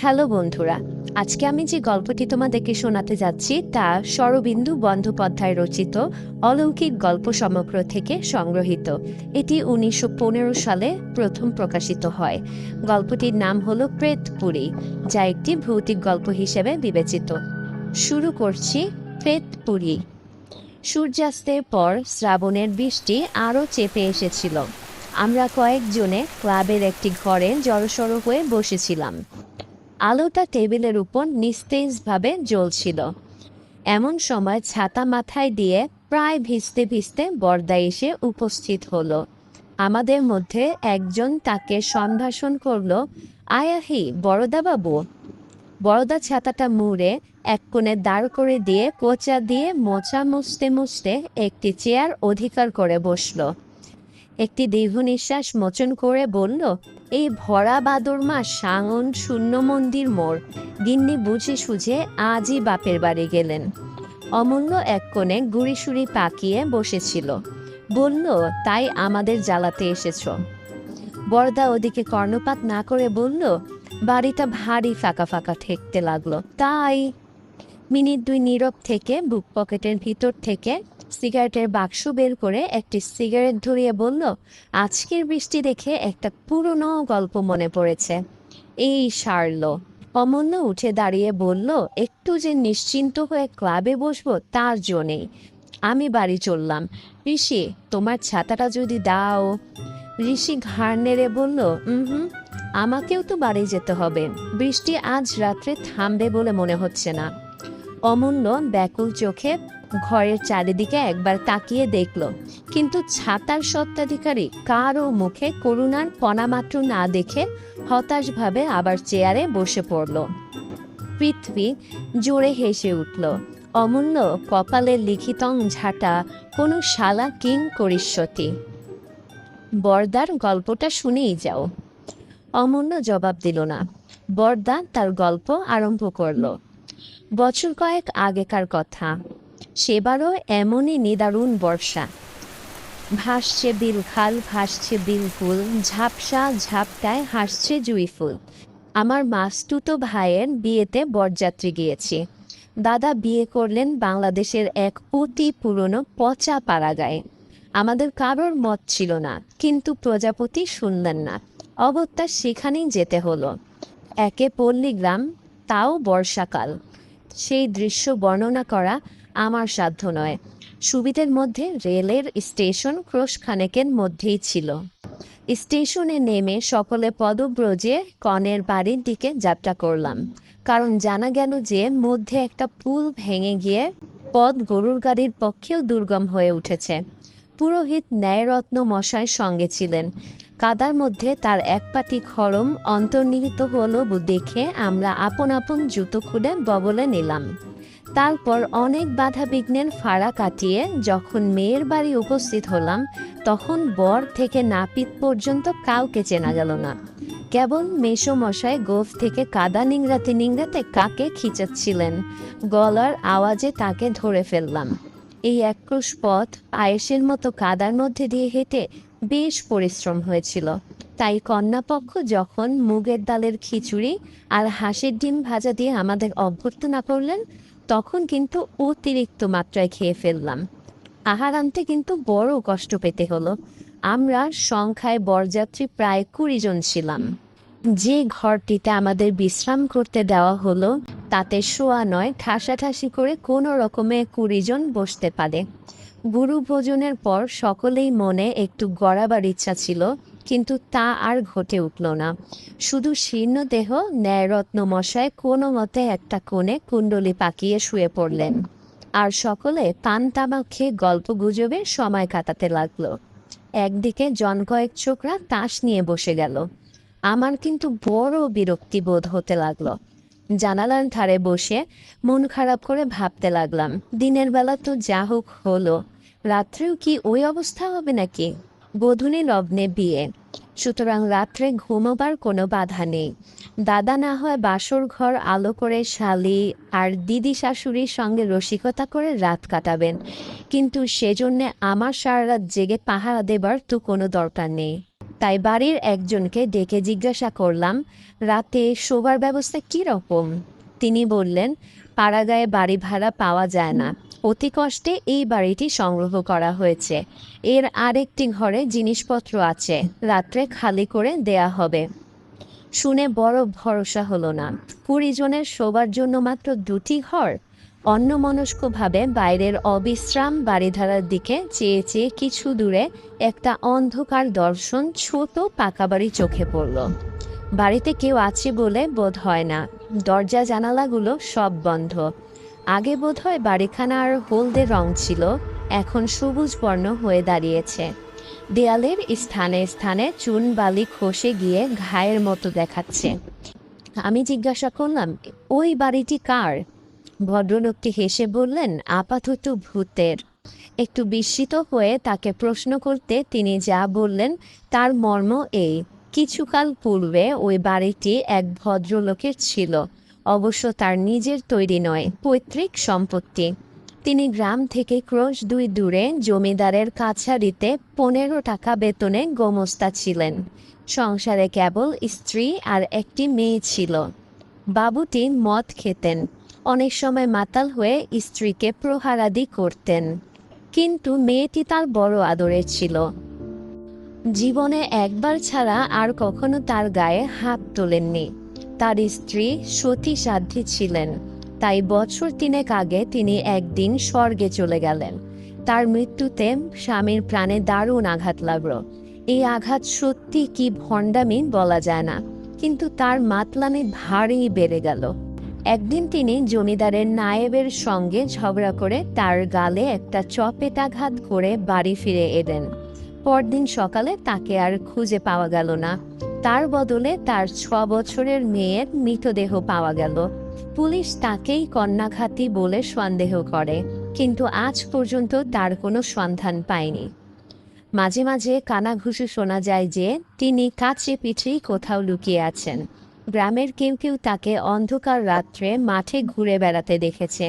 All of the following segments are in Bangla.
হ্যালো বন্ধুরা, আজকে আমি যে গল্পটি তোমাদেরকে শোনাতে যাচ্ছি তা শরবিন্দু বন্দ্যোপাধ্যায় রচিত অলৌকিক গল্প সমগ্র থেকে সংগ্রহীত। এটি উনিশশো পনেরো সালে প্রথম প্রকাশিত হয়। গল্পটির নাম হল প্রেতপুরী, যা একটি ভৌতিক গল্প হিসেবে বিবেচিত। শুরু করছি প্রেতপুরী। সূর্যাস্তের পর শ্রাবণের বৃষ্টি আরও চেপে এসেছিল। আমরা কয়েকজনে ক্লাবের একটি ঘরে জড়সড় হয়ে বসেছিলাম। আলোটা টেবিলের উপর নিস্তেজভাবে জ্বলছিল। এমন সময় ছাতা মাথায় দিয়ে প্রায় ভিজতে ভিজতে বর্দা এসে উপস্থিত হলো। আমাদের মধ্যে একজন তাকে সম্ভাষণ করল, আয়াহি বড়দা বাবু বড়দা ছাতাটা মুড়ে এক কোণে দাঁড় করে দিয়ে, কোচা দিয়ে মোচা মুছতে মুছতে একটি চেয়ার অধিকার করে বসল। একটি দীর্ঘ নিঃশ্বাস মোচন করে বলল, এই ভরা বাদর মাস সাঙন শূন্য মন্দির মোড়। গিন্নি বুঝে সুঝে আজই বাপের বাড়ি গেলেন। অমূল্য এক কোণে গুড়িসুড়ি পাকিয়ে বসেছিল। বলল, তাই আমাদের জ্বালাতে এসেছ। বরদা ওদিকে কর্ণপাত না করে বলল, বাড়িটা ভারী ফাঁকা ফাঁকা ঠেকতে লাগল। তাই মিনিট দুই নীরব থেকে বুক পকেটের ভিতর থেকে সিগারেটের বাক্স বের করে একটি সিগারেট ধরিয়ে বলল, আজকের বৃষ্টি দেখে একটা পুরনো গল্প মনে পড়েছে। এই সারল অমূল্য উঠে দাঁড়িয়ে বলল, একটু যে নিশ্চিন্ত হয়ে ক্লাবে বসবো তার জন্যেই আমি বাড়ি চললাম। ঋষি, তোমার ছাতাটা যদি দাও। ঋষি ঘাড় নেড়ে বলল হুম, আমাকেও তো বাড়ি যেতে হবে। বৃষ্টি আজ রাত্রে থামবে বলে মনে হচ্ছে না। অমূল্য ব্যাকুল চোখে ঘরের চারিদিকে একবার তাকিয়ে দেখল, কিন্তু ছাতার সত্ত্বাধিকারী কারও মুখে করুণার কণামাত্র না দেখে হতাশভাবে আবার চেয়ারে বসে পড়ল। পৃথ্বী জোরে হেসে উঠল, অমূল্য কপালের লিখিতং ঝাঁটা, কোনো শালা কিং করিষ্যতি বরদার গল্পটা শুনেই যাও। অমূল্য জবাব দিল না। বরদা তার গল্প আরম্ভ করল। বছর কয়েক আগেকার কথা। সেবারও এমনই নিদারুণ বর্ষা। ভাসছে বিল খাল, ভাসছে বিল ফুল ঝাপসা ঝাপটায় হাসছে জুই ফুল। আমার মাস্তুতো ভাইয়ের বিয়েতে বরযাত্রী গিয়েছি। দাদা বিয়ে করলেন বাংলাদেশের এক অতি পুরনো পচা পাড়াগায়। আমাদের কারোর মত ছিল না, কিন্তু প্রজাপতি শুনলেন না। অগত্যা সেখানেই যেতে হলো। একে পল্লীগ্রাম, তাও বর্ষাকাল। সেই দৃশ্য বর্ণনা করা আমার সাধ্য নয়। সুবিধের মধ্যে রেলের স্টেশন ক্রোশ খানেকের মধ্যেই ছিল। স্টেশনে নেমে সকলে পদব্রজে কনের বাড়ির দিকে যাত্রা করলাম। কারণ জানা গেল যে মধ্যে একটা পুল ভেঙে গিয়ে পদ গরুর গাড়ির পক্ষেও দুর্গম হয়ে উঠেছে। পুরোহিত ন্যায়রত্ন মশাই সঙ্গে ছিলেন। কাদার মধ্যে তার এক পাটি খরম অন্তর্নিহিত হলো দেখে আমরা আপন আপন জুতো খুলে ববলে নিলাম। তারপর অনেক বাধা বিঘ্নের ফাড়া কাটিয়ে যখন মেয়ের বাড়ি উপস্থিত হলাম, তখন বর থেকে নাপিত পর্যন্ত কাউকে চেনা গেল না। কেবল মেশো মশাই গোফ থেকে কাদা নিংড়াতে নিংড়াতে কাকে খিচাচ্ছিলেন, গলার আওয়াজে তাকে ধরে ফেললাম। এই একক্রোশ পথ আয়েসের মতো কাদার মধ্যে দিয়ে হেঁটে বেশ পরিশ্রম হয়েছিল। তাই কন্যাপক্ষ যখন মুগের ডালের খিচুড়ি আর হাঁসের ডিম ভাজা দিয়ে আমাদের অভ্যর্থনা করলেন তখন কিন্তু অতিরিক্ত মাত্রায় খেয়ে ফেললাম। আহার আনতে কিন্তু বড় কষ্ট পেতে হলো। আমরা সংখ্যায় বরযাত্রী প্রায় কুড়ি জন ছিলাম। যে ঘরটিতে আমাদের বিশ্রাম করতে দেওয়া হলো, তাতে শোয়া নয়, ঠাসাঠাসি করে কোনো রকমে কুড়ি জন বসতে পারে। গুরু ভোজনের পর সকলেই মনে একটু গড়াবার ইচ্ছা ছিল। কিন্তু তা আর ঘটে উঠল না। শুধু শীর্ণ দেহ ন্যায়রত্ন মশায় কোনো মতে একটা কোণে কুণ্ডলি পাকিয়ে শুয়ে পড়লেন। আর সকলে পান তামাক খেয়ে গল্প গুজবে সময় কাটাতে লাগল। একদিকে জন কয়েক চোখরা তাস নিয়ে বসে গেল। আমার কিন্তু বড় বিরক্তি বোধ হতে লাগল। জানালার ধারে বসে মন খারাপ করে ভাবতে লাগলাম, দিনের বেলা তো যা হোক হলো, রাত্রেও কি ওই অবস্থা হবে নাকি? বধূনি লগ্নে বিয়ে। সুতরাং রাত্রে ঘুমোবার কোনো বাধা নেই। দাদা না হয় বাসর ঘর আলো করে শালি আর দিদি শাশুড়ির সঙ্গে রসিকতা করে রাত কাটাবেন। কিন্তু সেজন্যে আমার সারা রাত জেগে পাহারা দেবার তো কোনো দরকার নেই। তাই বাড়ির একজনকে ডেকে জিজ্ঞাসা করলাম, রাতে শোবার ব্যবস্থা কী রকম? তিনি বললেন, পাড়াগায়ে বাড়ি ভাড়া পাওয়া যায় না। অতি কষ্টে এই বাড়িটি সংগ্রহ করা হয়েছে। এর আরেকটি ঘরে জিনিসপত্র আছে, রাত্রে খালি করে দেয়া হবে। শুনে বড় ভরসা হলো না। কুড়ি জনের শোবার জন্য মাত্র দুটি ঘর। অন্যমনস্কভাবে বাইরের অবিশ্রাম বাড়িধারার দিকে চেয়ে চেয়ে কিছু দূরে একটা অন্ধকার দর্শন ছোট পাকা বাড়ি চোখে পড়ল। বাড়িতে কেউ আছে বলে বোধ হয় না। দরজা জানালাগুলো সব বন্ধ। আগে বোধ হয় বাড়িখানার হলদে রং ছিল, এখন সবুজ বর্ণ হয়ে দাঁড়িয়েছে। দেয়ালের স্থানে স্থানে চুন বালি খসে গিয়ে ঘায়ের মতো দেখাচ্ছে। আমি জিজ্ঞাসা করলাম, ওই বাড়িটি কার? ভদ্রলোকটি হেসে বললেন, আপাতত ভূতের। একটু বিস্মিত হয়ে তাকে প্রশ্ন করতে তিনি যা বললেন, তার মর্ম এই। কিছুকাল পূর্বে ওই বাড়িটি এক ভদ্রলোকের ছিল। অবশ্য তার নিজের তৈরি নয়, পৈতৃক সম্পত্তি। তিনি গ্রাম থেকে ক্রোশ দুই দূরে জমিদারের কাছারিতে পনেরো টাকা বেতনে গোমস্তা ছিলেন। সংসারে কেবল স্ত্রী আর একটি মেয়ে ছিল। বাবুটি মদ খেতেন। অনেক সময় মাতাল হয়ে স্ত্রীকে প্রহারাদি করতেন। কিন্তু মেয়েটি তার বড় আদরের ছিল। জীবনে একবার ছাড়া আর কখনো তার গায়ে হাত তোলেননি। তার স্ত্রী সতী সাধ্যী ছিলেন। তাই বছর তিনেক আগে তিনি একদিন স্বর্গে চলে গেলেন। তার মৃত্যুতে স্বামীর প্রাণে দারুণ আঘাত লাগল। এই আঘাত সত্যি কি ভণ্ডামি বলা যায় না, কিন্তু তার মাতলামি ভারী বেড়ে গেল। একদিন তিনি জমিদারের নায়েবের সঙ্গে ঝগড়া করে তার গালে একটা চপেটাঘাত করে বাড়ি ফিরে এলেন। পরদিন সকালে তাকে আর খুঁজে পাওয়া গেল না। তার বদলে তার ছ বছরের মেয়ের মৃতদেহ পাওয়া গেল। পুলিশ তাকেই কন্যাঘাতী বলে সন্দেহ করে, কিন্তু আজ পর্যন্ত তার কোনো সন্ধান পায়নি। মাঝে মাঝে কানাঘুষি শোনা যায় যে, তিনি কাছে পিঠেই কোথাও লুকিয়ে আছেন। গ্রামের কেউ কেউ তাকে অন্ধকার রাত্রে মাঠে ঘুরে বেড়াতে দেখেছে,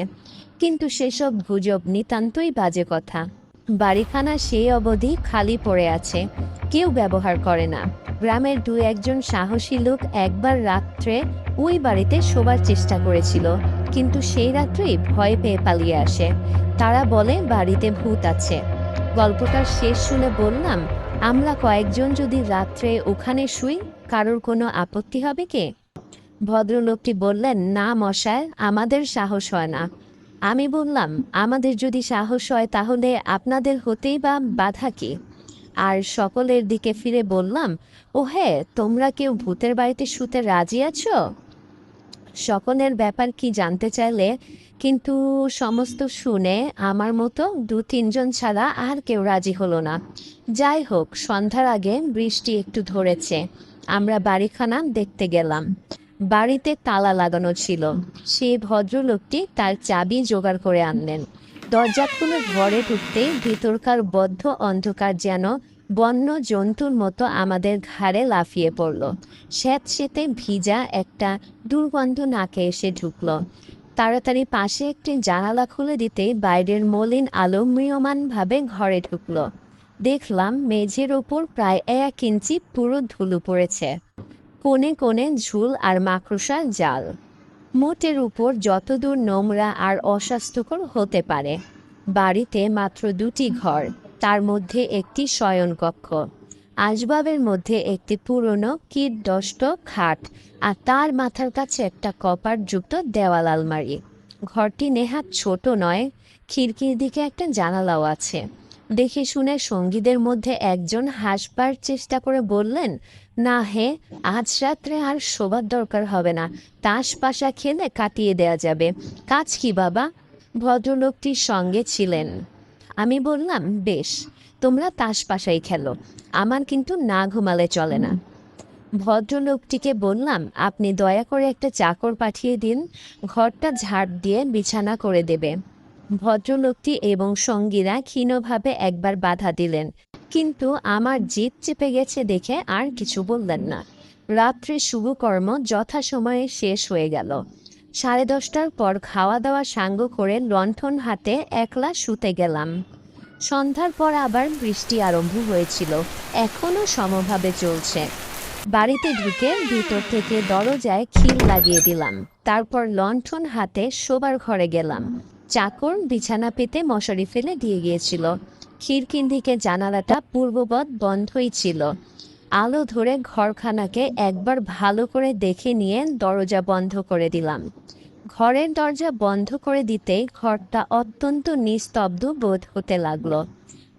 কিন্তু সেসব গুজব নিতান্তই বাজে কথা। বাড়িখানা সেই অবধি খালি পড়ে আছে, কেউ ব্যবহার করে না। গ্রামের দু একজন সাহসী লোক একবার রাত্রে ওই বাড়িতে শোবার চেষ্টা করেছিল, কিন্তু সেই রাত্রেই ভয় পেয়ে পালিয়ে আসে। তারা বলে, বাড়িতে ভূত আছে। গল্পটার শেষ শুনে বললাম, আমরা কয়েকজন যদি রাত্রে ওখানে শুই, কারোর কোনো আপত্তি হবে কি? ভদ্রলোকটি বললেন, না মশায় আমাদের সাহস হয় না। আমি বললাম, আমাদের যদি সাহস হয় তাহলে আপনাদের হতেই বা বাধা কি? আর সকলের দিকে ফিরে বললাম ও হ্যাঁ তোমরা কেউ ভূতের বাড়িতে শুতে রাজি আছো? সকলের ব্যাপার কি জানতে চাইলে কিন্তু সমস্ত শুনে আমার মতো দু তিনজন ছাড়া আর কেউ রাজি হলো না। যাই হোক, সন্ধ্যার আগে বৃষ্টি একটু ধরেছে। আমরা বাড়িখানা দেখতে গেলাম। বাড়িতে তালা লাগানো ছিল। সেই ভদ্রলোকটি তার চাবি জোগাড় করে আনলেন। দরজা খুলে ঘরে ঢুকতে ভিতরকার বদ্ধ অন্ধকার যেন বন্য জন্তুর মতো আমাদের ঘাড়ে লাফিয়ে পড়ল। স্যাঁতসেঁতে ভিজা একটা দুর্গন্ধ নাকে এসে ঢুকলো। তাড়াতাড়ি পাশে একটি জানালা খুলে দিতে বাইরের মলিন আলো ম্রিয়মানভাবে ঘরে ঢুকলো। দেখলাম মেঝের ওপর প্রায় এক ইঞ্চি পুরো ধুলো পড়েছে। কোণে কোণে ঝুল আর মাকড়সার জাল। মোটের উপর যতদূর নোংরা আর অস্বাস্থ্যকর হতে পারে। বাড়িতে মাত্র দুটি ঘর, তার মধ্যে একটি শয়নকক্ষ। আসবাবের মধ্যে একটি পুরনো কীটদষ্ট খাট আর তার মাথার কাছে একটা কপারযুক্ত দেওয়াল আলমারি। ঘরটি নেহাত ছোট নয়, খিড়কির দিকে একটা জানালাও আছে। দেখে শুনে সঙ্গীদের মধ্যে একজন হাসবার চেষ্টা করে বললেন না হে, আজ রাত্রে আর শোবার দরকার হবে না। তাস পাশা খেলে কাটিয়ে দেয়া যাবে। কাজ কি বাবা? ভদ্রলোকটির সঙ্গে ছিলেন। আমি বললাম, বেশ, তোমরা তাস পাশাই খেলো। আমার কিন্তু না ঘুমালে চলে না। ভদ্রলোকটিকে বললাম, আপনি দয়া করে একটা চাকর পাঠিয়ে দিন। ঘরটা ঝাড় দিয়ে বিছানা করে দেবে। ভদ্রলোকটি এবং সঙ্গীরা ক্ষীণভাবে একবার বাধা দিলেন। কিন্তু আমার জিদ চেপে গেছে দেখে আর কিছু বললেন না। রাত্রে শুভকর্ম যথাসময়ে শেষ হয়ে গেল। সাড়ে দশটার পর খাওয়া দাওয়া সাঙ্গ করে লণ্ঠন হাতে একলা শুতে গেলাম। সন্ধ্যার পর আবার বৃষ্টি আরম্ভ হয়েছিল। এখনও সমভাবে চলছে। বাড়িতে ঢুকে ভিতর থেকে দরজায় খিল লাগিয়ে দিলাম। তারপর লণ্ঠন হাতে শোবার ঘরে গেলাম। চাকর বিছানা পেতে মশারি ফেলে দিয়ে গিয়েছিল। খিড়কির দিকে জানালাটা পূর্ববৎ বন্ধই ছিল। আলো ধরে ঘরখানাকে একবার ভালো করে দেখে নিয়ে দরজা বন্ধ করে দিলাম। ঘরের দরজা বন্ধ করে দিতেই ঘরটা অত্যন্ত নিস্তব্ধ বোধ হতে লাগল।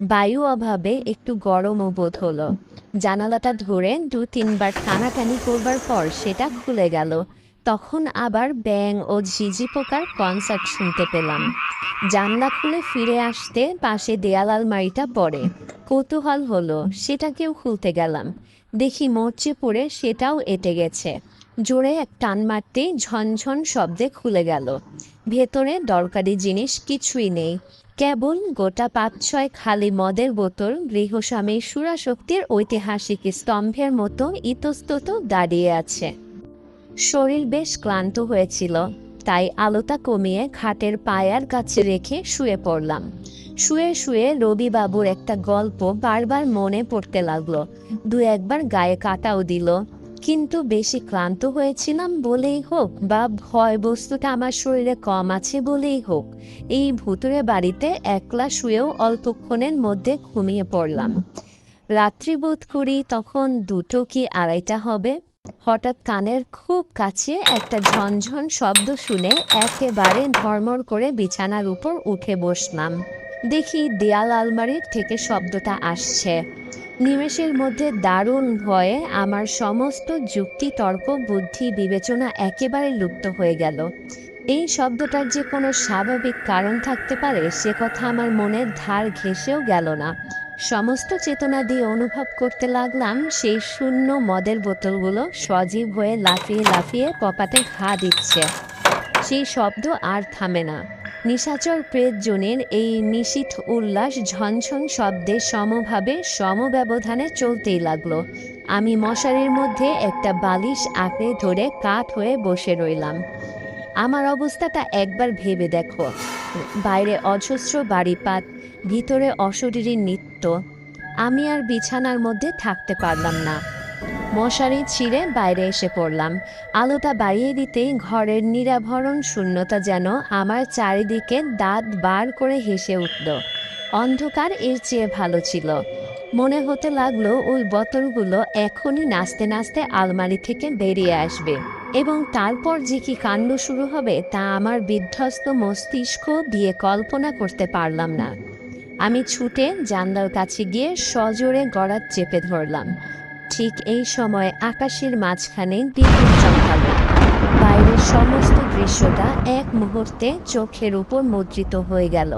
বায়ু অভাবে একটু গরমও বোধ হলো। জানালাটা ধরে দু তিনবার টানাটানি করবার পর সেটা খুলে গেল। তখন আবার ব্যাং ও ঝিঝি পোকার কনসার্ট শুনতে পেলাম। জানলা খুলে ফিরে আসতে পাশে দেয়াল আলমারিটা পড়ে। কৌতূহল হলো, সেটাকেও খুলতে গেলাম। দেখি মরচে পড়ে সেটাও এটে গেছে। জোরে এক টান মারতেই ঝনঝন শব্দে খুলে গেল। ভেতরে দরকারি জিনিস কিছুই নেই। কেবল গোটা পাঁচ ছয় খালি মদের বোতল, গৃহস্বামীর সুরাশক্তির ঐতিহাসিক স্তম্ভের মতো ইতস্তত দাঁড়িয়ে আছে। শরীর বেশ ক্লান্ত হয়েছিল, তাই আলোটা কমিয়ে খাটের পায়ার কাছে রেখে শুয়ে পড়লাম। শুয়ে শুয়ে রবিবাবুর একটা গল্প বারবার মনে পড়তে লাগল। দু একবার গায়ে কাটাও দিল, কিন্তু বেশি ক্লান্ত হয়েছিলাম বলেই হোক বা ভয় বস্তুটা আমার শরীরে কম আছে বলেই হোক, এই ভুতুরে বাড়িতে একলা শুয়েও অল্পক্ষণের মধ্যে ঘুমিয়ে পড়লাম। রাত্রি বোধ করি তখন দুটো কি আড়াইটা হবে হঠাৎ কানের খুব কাছে একটা ঝনঝন শব্দ শুনে একেবারে ধর্মর করে বিছানার উপর উঠে বসলাম। দেখি দেয়াল আলমারির থেকে শব্দটা আসছে। নিমেষের মধ্যে দারুণ ভয়ে আমার সমস্ত যুক্তি, তর্ক, বুদ্ধি, বিবেচনা একেবারে লুপ্ত হয়ে গেল। এই শব্দটার যে কোনো স্বাভাবিক কারণ থাকতে পারে, সে কথা আমার মনের ধার ঘেঁষেও গেল না। সমস্ত চেতনা দিয়ে অনুভব করতে লাগলাম সেই শূন্য মদের বোতলগুলো সজীব হয়ে লাফিয়ে লাফিয়ে কপাতে ঘা দিচ্ছে। সেই শব্দ আর থামে না। নিশাচর প্রেতজনের এই নিশীথ উল্লাস ঝনঝন শব্দে সমভাবে সমব্যবধানে চলতেই লাগল। আমি মশারির মধ্যে একটা বালিশ আঁকড়ে ধরে কাঠ হয়ে বসে রইলাম। আমার অবস্থাটা একবার ভেবে দেখো। বাইরে অজস্র বাড়িপাত, ভিতরে অশরীরী নৃত্য আমি আর বিছানার মধ্যে থাকতে পারলাম না। মশারি ছিঁড়ে বাইরে এসে পড়লাম। আলোটা বাড়িয়ে দিতেই ঘরের নিরাভরণ শূন্যতা যেন আমার চারিদিকে দাঁত বার করে হেসে উঠল। অন্ধকার এর চেয়ে ভালো ছিল। মনে হতে লাগল ওই বোতলগুলো এখনই নাচতে নাচতে আলমারি থেকে বেরিয়ে আসবে। এবং তারপর যে কি কাণ্ড শুরু হবে তা আমার বিধ্বস্ত মস্তিষ্ক দিয়ে কল্পনা করতে পারলাম না। আমি ছুটে জানলার কাছে গিয়ে সজোরে গড়াত চেপে ধরলাম। ঠিক এই সময় আকাশের মাঝখানে বিদ্যুৎ চমকাল। বাইরের সমস্ত দৃশ্যটা এক মুহূর্তে চোখের উপর মুদ্রিত হয়ে গেল।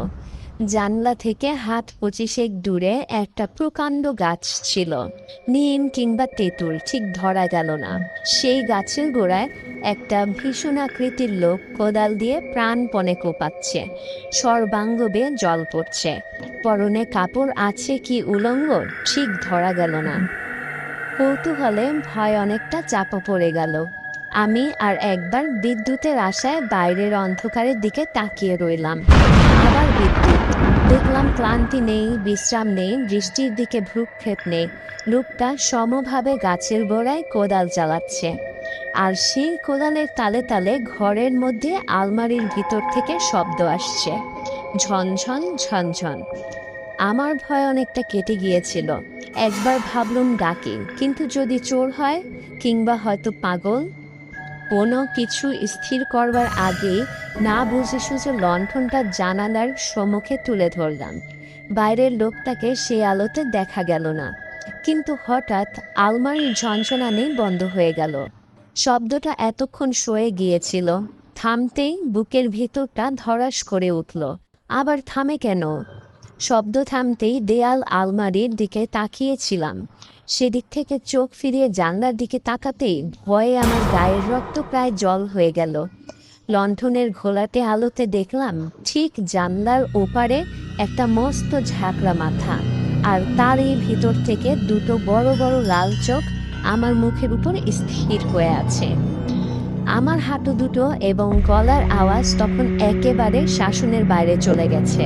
জানলা থেকে হাত পঁচিশেক দূরে একটা প্রকাণ্ড গাছ ছিল। নিম কিংবা তেঁতুল ঠিক ধরা গেল না। সেই গাছের গোড়ায় একটা ভীষণ আকৃতির লোক কোদাল দিয়ে প্রাণপণে কোপাচ্ছে। সর্বাঙ্গ বেয়ে জল পড়ছে। পরনে কাপড় আছে কি উলঙ্গ? ঠিক ধরা গেল না। কৌতূহলে ভয় অনেকটা চাপা পড়ে গেল। আমি আর একবার বিদ্যুতের আশায় বাইরের অন্ধকারের দিকে তাকিয়ে রইলাম। দেখলাম ক্লান্তি নেই, বিশ্রাম নেই, বৃষ্টির দিকে ভ্রুক্ষেপ নেই। লোকটা সমভাবে গাছের গোড়ায় কোদাল চালাচ্ছে। আর সেই কোদালের তালে তালে ঘরের মধ্যে আলমারির ভিতর থেকে শব্দ আসছে। ঝনঝন ঝনঝন আমার ভয় অনেকটা কেটে গিয়েছিল। একবার ভাবলুম ডাকি, কিন্তু যদি চোর হয়, কিংবা হয়তো পাগল কোনো কিছু স্থির করবার আগে না বুঝে সুঝে লণ্ঠনটা জানালার সম্মুখে তুলে ধরলাম। বাইরের লোকটাকে সে আলোতে দেখা গেল না। কিন্তু হঠাৎ আলমারির ঝনঝনানি বন্ধ হয়ে গেল। শব্দটা এতক্ষণ সয়ে গিয়েছিল। থামতেই বুকের ভেতরটা ধরাস করে উঠল। আবার থামে কেন? শব্দ থামতেই দেয়াল আলমারির দিকে তাকিয়েছিলাম। সেদিক থেকে চোখ ফিরিয়ে জানলার দিকে তাকাতেই ভয়ে আমার গায়ের রক্ত প্রায় জল হয়ে গেল। লণ্ঠনের ঘোলাটে আলোতে দেখলাম ঠিক জানলার ওপারে একটা মস্ত ঝাঁকড়া মাথা আর তারই ভিতর থেকে দুটো বড় বড় লাল চোখ আমার মুখের উপর স্থির হয়ে আছে। আমার হাঁটু দুটো এবং গলার আওয়াজ তখন একেবারে শাসনের বাইরে চলে গেছে।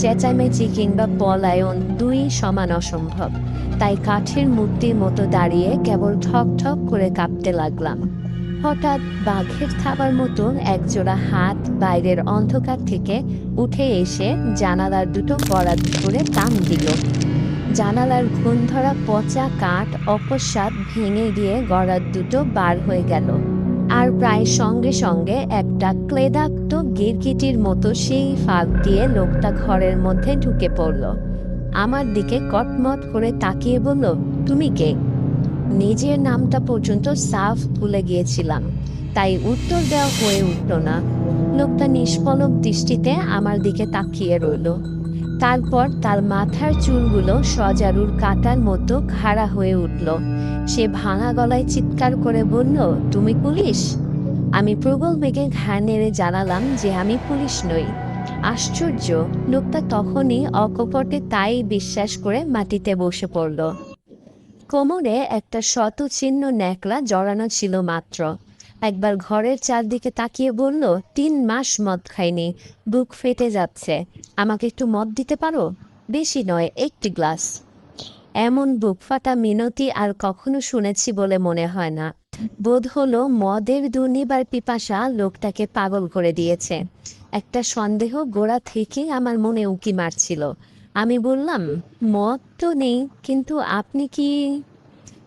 চেঁচামেচি কিংবা পলায়ন দুই সমান অসম্ভব। তাই কাঠের মূর্তির মতো দাঁড়িয়ে কেবল ঠক ঠক করে কাঁপতে লাগলাম। হঠাৎ বাঘের থাবার মতো একজোড়া হাত বাইরের অন্ধকার থেকে উঠে এসে জানালার দুটো বরাদ করে টান দিল। জানালার ঘুণ ধরা পচা কাঠ অপস্মাৎ ভেঙে গিয়ে গড়ার দুটো বার হয়ে গেল। আর প্রায় সঙ্গে সঙ্গে একটা ক্লেদাক্ত গিরগিটির মতো সেই ফাঁক দিয়ে লোকটা ঘরের মধ্যে ঢুকে পড়ল। আমার দিকে কটমট করে তাকিয়ে বলল, তুমি কে? নিজের নামটা পর্যন্ত সাফ ভুলে গিয়েছিলাম, তাই উত্তর দেওয়া হয়ে উঠল না। লোকটা নিষ্পলক দৃষ্টিতে আমার দিকে তাকিয়ে রইল। তারপর তার মাথার চুলগুলো সজারুর কাটার মতো খাড়া হয়ে উঠল। সে ভাঙা গলায় চিৎকার করে বলল, তুমি পুলিশ? আমি প্রবল বেগে ঘাড় নেড়ে জানালাম যে আমি পুলিশ নই। আশ্চর্য, লোকটা তখনই অকপটে তাই বিশ্বাস করে মাটিতে বসে পড়ল। কোমরে একটা শত চিহ্ন ন্যাকড়া জড়ানো ছিল মাত্র। একবার ঘরের চারদিকে তাকিয়ে বলল, তিন মাস মদ খাইনি, বুক ফেটে যাচ্ছে। আমাকে একটু মদ দিতে পারো? বেশি নয়, একটি গ্লাস। এমন বুক ফাটা মিনতি আর কখনো শুনেছি বলে মনে হয় না। বোধ হলো মদের দুর্নিবার পিপাসা লোকটাকে পাগল করে দিয়েছে। একটা সন্দেহ গোড়া থেকে আমার মনে উকি মারছিল। আমি বললাম, মদ তো নেই, কিন্তু আপনি কি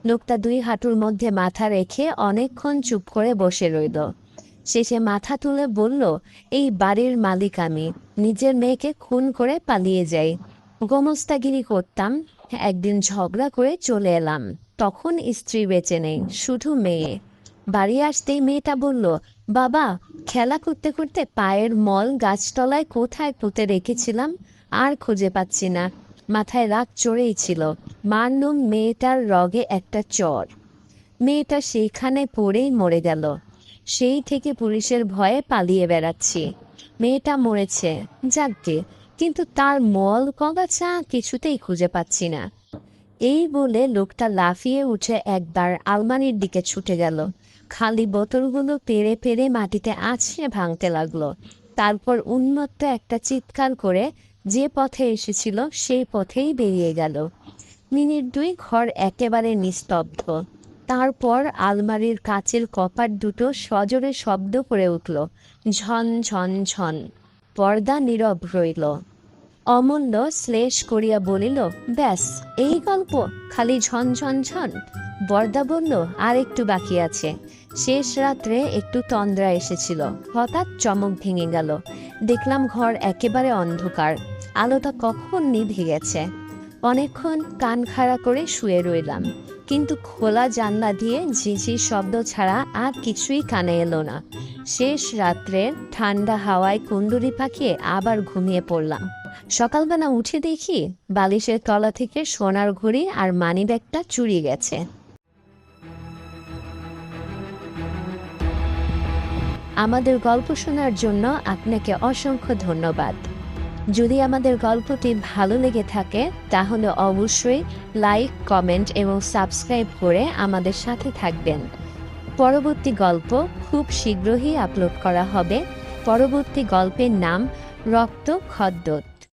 লোকটা দুই হাঁটুর মধ্যে মাথা রেখে অনেকক্ষণ চুপ করে বসে রইল। শেষে মাথা তুলে বলল, এই বাড়ির মালিক আমি। নিজের মেয়েকে খুন করে পালিয়ে যাই। গোমস্তাগিরি করতাম, একদিন ঝগড়া করে চলে এলাম। তখন স্ত্রী বেঁচে নেই, শুধু মেয়ে। বাড়ি আসতেই মেয়েটা বলল, বাবা, খেলা করতে করতে পায়ের মল গাছতলায় কোথায় পুঁতে রেখেছিলাম? আর খুঁজে পাচ্ছি না। মাথায় রাগ চড়েই ছিল। মারলুম মেয়েটার রগে একটা চর। মেয়েটা সেইখানে পড়েই মরে গেল। সেই থেকে পুলিশের ভয়ে পালিয়ে বেড়াচ্ছি। মেয়েটা মরেছে, যাকগে, কিন্তু তার মল কগাছা কিছুতেই খুঁজে পাচ্ছি না। এই বলে লোকটা লাফিয়ে উঠে একবার আলমারির দিকে ছুটে গেল। খালি বোতলগুলো পেরে পেরে মাটিতে আছড়ে ভাঙতে লাগল। তারপর উন্মত্ত একটা চিৎকার করে যে পথে এসেছিল, সেই পথেই বেরিয়ে গেল। মিনিট দুই ঘর একেবারে নিস্তব্ধ। তারপর আলমারির কাচের কপাট দুটো সজোরে শব্দ করে উঠল। ঝন ঝন ঝন। পর্দা নীরব রইল। অমূল্য শ্লেষ করিয়া বলিল, ব্যাস, এই গল্প খালি ঝন ঝন ঝন। বর্দা বলল, আর একটু বাকি আছে। শেষ রাত্রে একটু তন্দ্রা এসেছিল। হঠাৎ চমক ভেঙে গেল। দেখলাম ঘর একেবারে অন্ধকার। আলোটা কখন নিভে গেছে? অনেকক্ষণ কান খাড়া করে শুয়ে রইলাম, কিন্তু খোলা জানলা দিয়ে ঝিঝির শব্দ ছাড়া আর কিছুই কানে এলো না। শেষ রাত্রে ঠান্ডা হাওয়ায় কুণ্ডুরি পাকিয়ে আবার ঘুমিয়ে পড়লাম। সকালবেলা উঠে দেখি বালিশের তলা থেকে সোনার ঘড়ি আর মানিব্যাগটা চুরি গেছে। আমাদের গল্প শোনার জন্য আপনাকে অসংখ্য ধন্যবাদ। যদি আমাদের গল্পটি ভালো লেগে থাকে, তাহলে অবশ্যই লাইক, কমেন্ট এবং সাবস্ক্রাইব করে আমাদের সাথে থাকবেন। পরবর্তী গল্প খুব শীঘ্রই আপলোড করা হবে। পরবর্তী গল্পের নাম রক্ত খদ্দত